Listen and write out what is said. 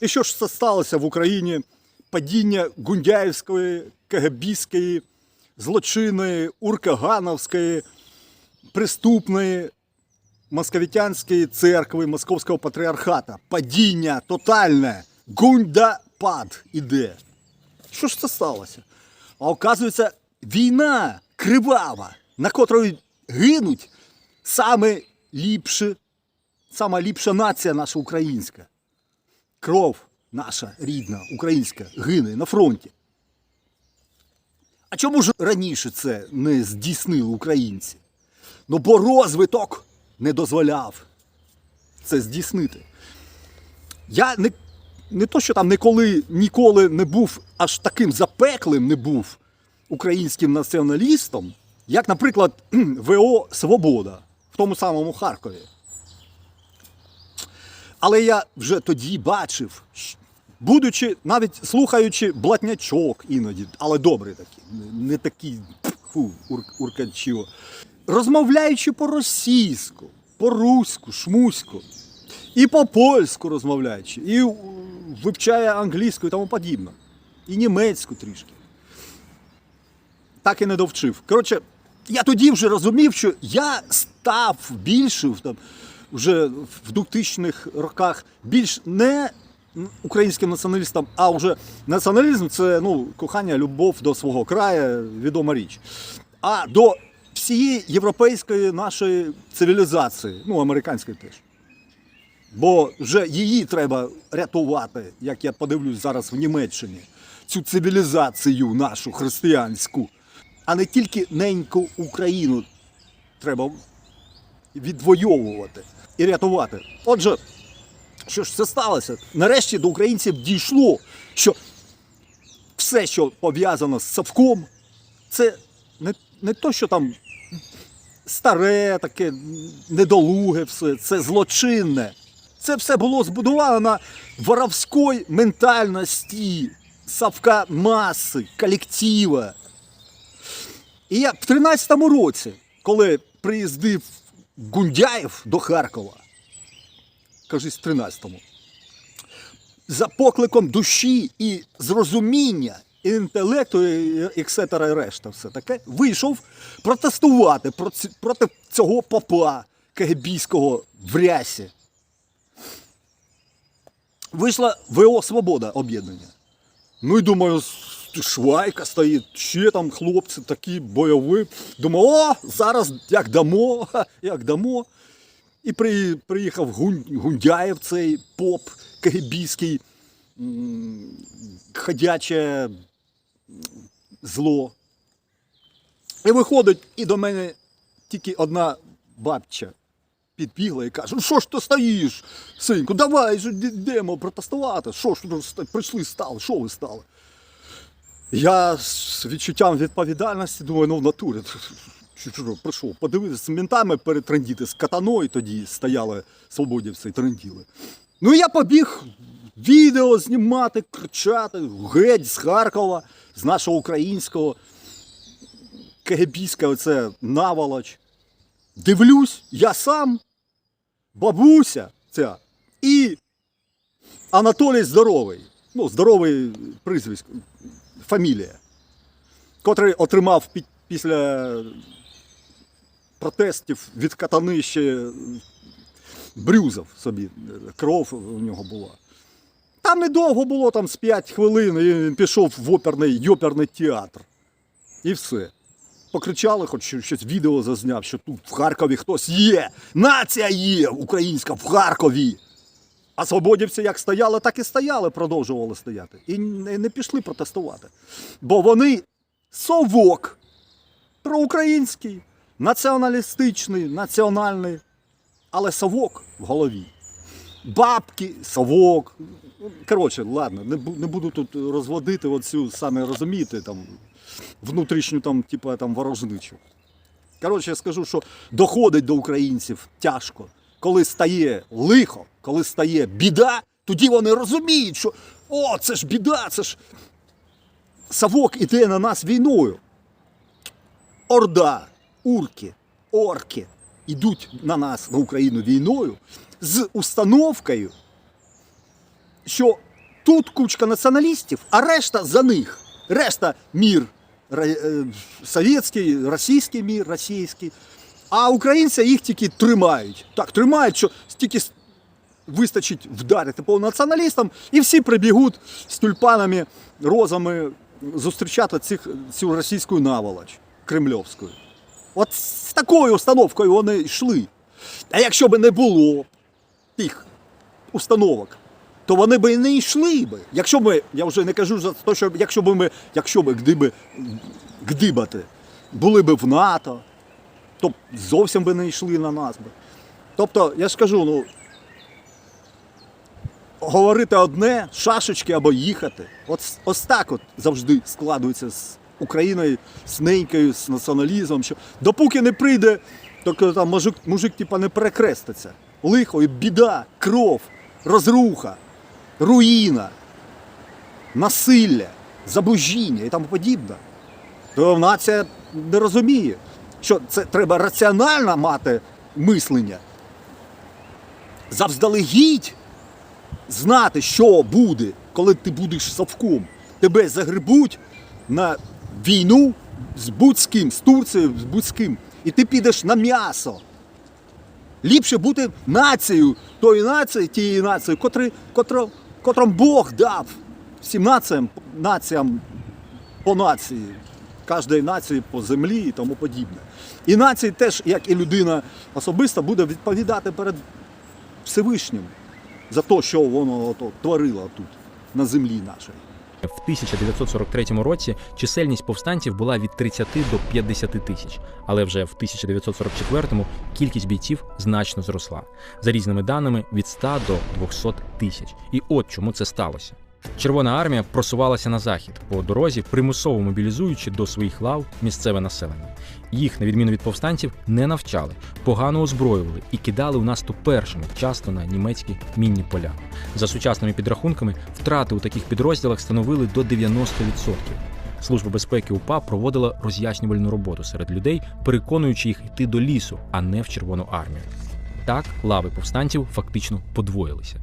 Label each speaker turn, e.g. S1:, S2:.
S1: І що ж це сталося в Україні? Падіння Гундяївської, КГБської, злочинної, Уркагановської, преступної московитянської церкви Московського патріархата. Падіння тотальне. Гундапад іде. Що ж це сталося? А оказується, війна кривава, на котрої гинуть саме ліпші, сама ліпша нація наша українська. Кров наша рідна, українська, гине на фронті. А чому ж раніше це не здійснили українці? Ну, бо розвиток не дозволяв це здійснити. Я не, не то, що там ніколи, ніколи не був аж таким запеклим, не був українським націоналістом, як, наприклад, ВО Свобода в тому самому Харкові. Але я вже тоді бачив, будучи, навіть слухаючи блатнячок іноді, але добрий такий, не- такий фу, ур, уркачо, розмовляючи по-російську, по-руську, шмуську, і по-польську розмовляючи, і вивчає англійську і тому подібне, і німецьку трішки. Так і не довчив. Коротше, я тоді вже розумів, що я став більше там, вже в 2000-х роках більш не українським націоналістом, а вже націоналізм це ну, кохання, любов до свого краю, відома річ. А до всієї європейської нашої цивілізації, ну, американської теж. Бо вже її треба рятувати, як я подивлюсь зараз в Німеччині, цю цивілізацію нашу християнську, а не тільки неньку Україну треба відвоювати і рятувати. Отже, що ж це сталося? Нарешті до українців дійшло, що все, що пов'язано з Савком, це не, не то, що там старе, таке недолуге все, це злочинне. Це все було збудовано на воровській ментальності Савка маси, колектива. І я в 13-му році, коли приїздив Гундяєв до Харкова, кажись, в 13-му, за покликом душі і зрозуміння, інтелекту, і ексетера, і решта, все таке, вийшов протестувати проти, цього попа КГБійського в рясі. Вийшла ВО Свобода об'єднання. Ну і думаю, швайка стоїть, ще там хлопці такі бойові. Думаю, о, зараз як дамо, як дамо. І при, приїхав Гун- Гундяєв, цей поп кагибійський, м, ходяче зло. І виходить, і до мене тільки одна бабча підбігла і каже: ну що ж ти стоїш, синку, давай ж йдемо протестувати. Що ж прийшли, стали, що ви стали? Я з відчуттям відповідальності думаю, ну в натурі. Прийшов подивитися з ментами перетрендіти, з катаною тоді стояли свободівці і тренділи. Ну і я побіг відео знімати, кричати, геть з Харкова, з нашого українського, КГБська оце наволоч. Дивлюсь, я сам, бабуся ця і Анатолій Здоровий. Ну, здоровий прізвисько, фамілія, котрий отримав пі- після протестів від катани ще брюзов собі, кров у нього була. Там недовго було, там з 5 хвилин, і він пішов в оперний, йоперний театр. І все покричали, хоч щось відео зазняв, що тут в Харкові хтось є. Нація є українська в Харкові. А свободівці як стояли, так і стояли, продовжували стояти. І не, пішли протестувати. Бо вони совок проукраїнський, націоналістичний, національний, але совок в голові. Бабки, совок. Коротше, ладно, не, не буду тут розводити оцю, саме розумієте, там, внутрішню там, типу, там, ворожничу. Коротше, я скажу, що доходить до українців тяжко. Коли стає лихо, коли стає біда, тоді вони розуміють, що о, це ж біда, це ж Савок іде на нас війною. Орда, урки, орки йдуть на нас, на Україну війною з установкою, що тут кучка націоналістів, а решта за них. Решта мір е, совєтський, російський мір, російський. А українці їх тільки тримають. Так, тримають, що стільки с- вистачить вдарити по націоналістам, і всі прибігуть з тюльпанами, розами зустрічати цих, цю російську наволоч кремльовську. От з такою установкою вони йшли. А якщо б не було тих установок, то вони б і не йшли би. Якщо б, я вже не кажу за те, що якщо б ми, якщо б гдибати, були б в НАТО, то зовсім би не йшли на нас би. Тобто, я ж кажу, ну, говорити одне, шашечки або їхати. От ось так от завжди складується з Україною, з ненькою, з націоналізмом. Що допоки не прийде, то там мужик, мужик типа не перекреститься. Лихо і біда, кров, розруха, руїна, насилля, забожіння і тому подібне. То нація не розуміє, що це треба раціонально мати мислення. Завздалегідь знати, що буде, коли ти будеш совком. Тебе загребуть на війну з будь-ким, з Турцією, з будь-ким. І ти підеш на м'ясо. Ліпше бути нацією тої нації, тієї нації, котрі, котро, котром Бог дав всім націям, націям по нації, кожної нації по землі і тому подібне. І нації теж, як і людина особиста, буде відповідати перед Всевишнім за те, що воно ото творило тут, на землі нашій.
S2: В 1943 році чисельність повстанців була від 30 до 50 тисяч, але вже в 1944 кількість бійців значно зросла. За різними даними від 100 до 200 тисяч. І от чому це сталося. Червона армія просувалася на захід по дорозі, примусово мобілізуючи до своїх лав місцеве населення. Їх, на відміну від повстанців, не навчали, погано озброювали і кидали у наступ першими, часто на німецькі мінні поля. За сучасними підрахунками, втрати у таких підрозділах становили до 90%. Служба безпеки УПА проводила роз'яснювальну роботу серед людей, переконуючи їх йти до лісу, а не в Червону армію. Так лави повстанців фактично подвоїлися.